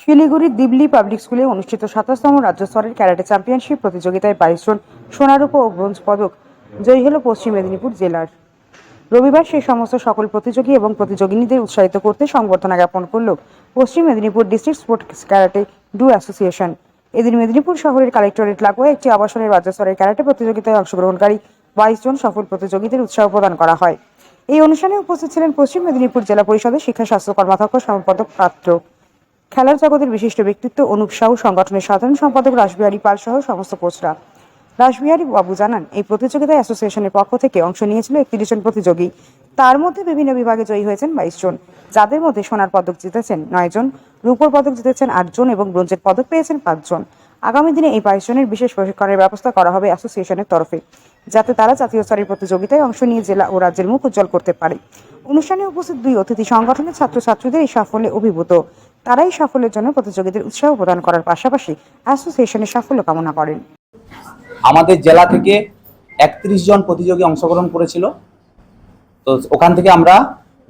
শিলিগুড়ির দিবলি পাবলিক স্কুলে অনুষ্ঠিত সাতাশতম রাজ্য স্তরের ক্যারাটে চ্যাম্পিয়নশিপ প্রতিযোগিতায় বাইশ জন সোনারূপ ও ব্রোঞ্জ পদক জয়ী হল পশ্চিম মেদিনীপুর জেলার। রবিবার সেই সমস্ত সকল প্রতিযোগী এবং প্রতিযোগিনীদের উৎসাহিত করতে সংবর্ধনা জ্ঞাপন করল পশ্চিম Medinipur district sports karate do association. এদিন মেদিনীপুর শহরের কালেক্টরেট লাগোয়া একটি আবাসনের রাজ্য স্তরের ক্যারাটে প্রতিযোগিতায় অংশগ্রহণকারী বাইশ জন সফল প্রতিযোগীদের উৎসাহ প্রদান করা হয়। এই অনুষ্ঠানে উপস্থিত ছিলেন পশ্চিম মেদিনীপুর জেলা পরিষদের শিক্ষা স্বাস্থ্য কর্মাধ্যক্ষ, সম্পাদক পাত্র। খেলার জগতের বিশিষ্ট ব্যক্তিত্ব অনুপ সাহু, সংগঠনের সাধারণ সম্পাদক রাসবিহারী পাল সহ সমস্ত কোচরা। রাসবিহারী বাবু জানান, এই প্রতিযোগিতায় অ্যাসোসিয়েশনের পক্ষ থেকে অংশ নিয়েছিল একত্রিশ জন প্রতিযোগী। তার মধ্যে বিভিন্ন বিভাগে জয়ী হয়েছেন বাইশ জন। যাদের মধ্যে সোনার পদক জিতেছেন নয় জন, রূপোর পদক জিতেছেন আট জন এবং ব্রোঞ্জের পদক পেয়েছেন পাঁচজন আগামী দিনে এই বাইশ জনের বিশেষ প্রশিক্ষণের ব্যবস্থা করা হবে অ্যাসোসিয়েশনের তরফে, যাতে তারা জাতীয় স্তরের প্রতিযোগিতায় অংশ নিয়ে জেলা ও রাজ্যের মুখ উজ্জ্বল করতে পারে। অনুষ্ঠানে উপস্থিত দুই অতিথি সংগঠনের ছাত্রছাত্রীদের এই সাফল্যে অভিভূত। তারা এই সাফল্যের জন্য প্রতিযোগীদের উৎসাহ প্রদান করার পাশাপাশি অ্যাসোসিয়েশনের সাফল্য কামনা করেন। আমাদের জেলা থেকে একত্রিশ জন প্রতিযোগী অংশগ্রহণ করেছিল। তো ওখান থেকে আমরা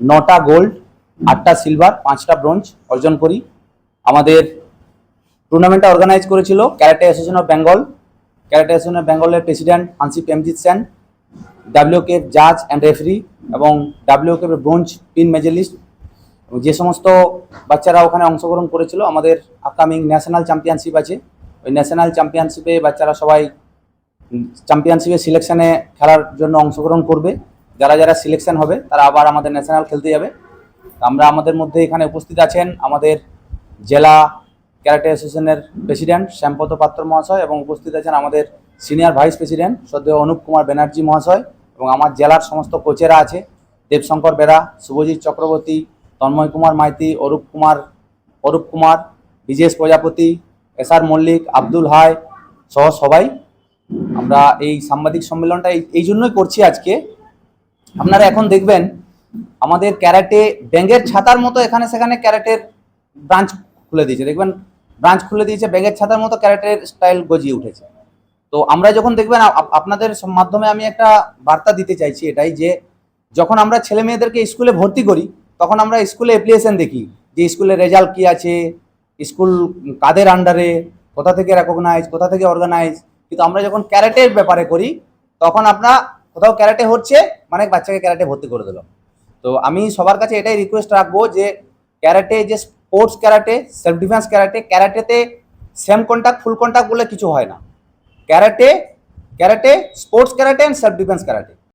নটা গোল্ড, আটটা সিলভার, পাঁচটা ব্রোঞ্জ অর্জন করি। আমাদের টুর্নামেন্টটা অর্গানাইজ করেছিল karate association of Bengal. Karate association of বেঙ্গলের প্রেসিডেন্ট হানসি প্রেমজিৎ সেন ডাব্লিউকে জাজ অ্যান্ড রেফারি এবং ডাব্লিউকে ব্রোঞ্জ পিন মেডেলিস্ট যে সমস্ত বাচ্চারা ওখানে অংশগ্রহণ করেছিল, আমাদের আপকামিং ন্যাশনাল চ্যাম্পিয়নশিপ আছে। ওই ন্যাশনাল চ্যাম্পিয়নশিপে বাচ্চারা সবাই চ্যাম্পিয়নশিপে সিলেকশনে খেলার জন্য অংশগ্রহণ করবে। যারা যারা সিলেকশন হবে, তারা আবার আমাদের ন্যাশনাল খেলতে যাবে। আমরা আমাদের মধ্যে এখানে উপস্থিত আছেন আমাদের জেলা ক্যারাটে অ্যাসোসিয়েশনের প্রেসিডেন্ট শ্যামপত পাত্র মহাশয় এবং উপস্থিত আছেন আমাদের সিনিয়র ভাইস প্রেসিডেন্ট সদ্য অনুপ কুমার ব্যানার্জি মহাশয় এবং আমার জেলার সমস্ত কোচেরা আছে। দেবশঙ্কর বেরা, শুভজিৎ চক্রবর্তী তন্ময় কুমার মাইতি, অরূপ কুমার অরূপ কুমার বিজেশ প্রজাপতি, এস আর মল্লিক, আব্দুল হাই সহ সবাই আমরা এই সাংবাদিক সম্মেলনটা এই- জন্যই করছি আজকে। আপনারা এখন দেখবেন আমাদের ক্যারাটে ব্যাঙ্গের ছাতার মতো এখানে সেখানে ক্যারাটের ব্রাঞ্চ খুলে দিয়েছে। দেখবেন ব্রাঞ্চ খুলে দিয়েছে ব্যাঙ্গের ছাতার মতো ক্যারাটের স্টাইল গজিয়ে উঠেছে। তো আমরা যখন দেখবেন আপ- আপনাদের মাধ্যমে আমি একটা বার্তা দিতে চাইছি এটাই যে, যখন আমরা ছেলে মেয়েদেরকে স্কুলে ভর্তি করি তখন আমরা স্কুলে অ্যাপ্লিকেশন দেখি যে স্কুলের রেজাল্ট কি আছে, স্কুল কাদের আন্ডারে কোথা থেকে রেকগনাইজ কোথা থেকে অর্গানাইজ কিন্তু আমরা যখন ক্যারাটের ব্যাপারে করি, তখন আপনার কোথাও ক্যারাটে হচ্ছে মানে বাচ্চাকে ক্যারাটে ভর্তি করে দিল তো আমি সবার কাছে এটাই রিকোয়েস্ট রাখব যে ক্যারাটে যে sports karate self defence karate ক্যারাটেতে semi contact full contact বলে কিছু হয় না। Karate karate sports karate and self defence karate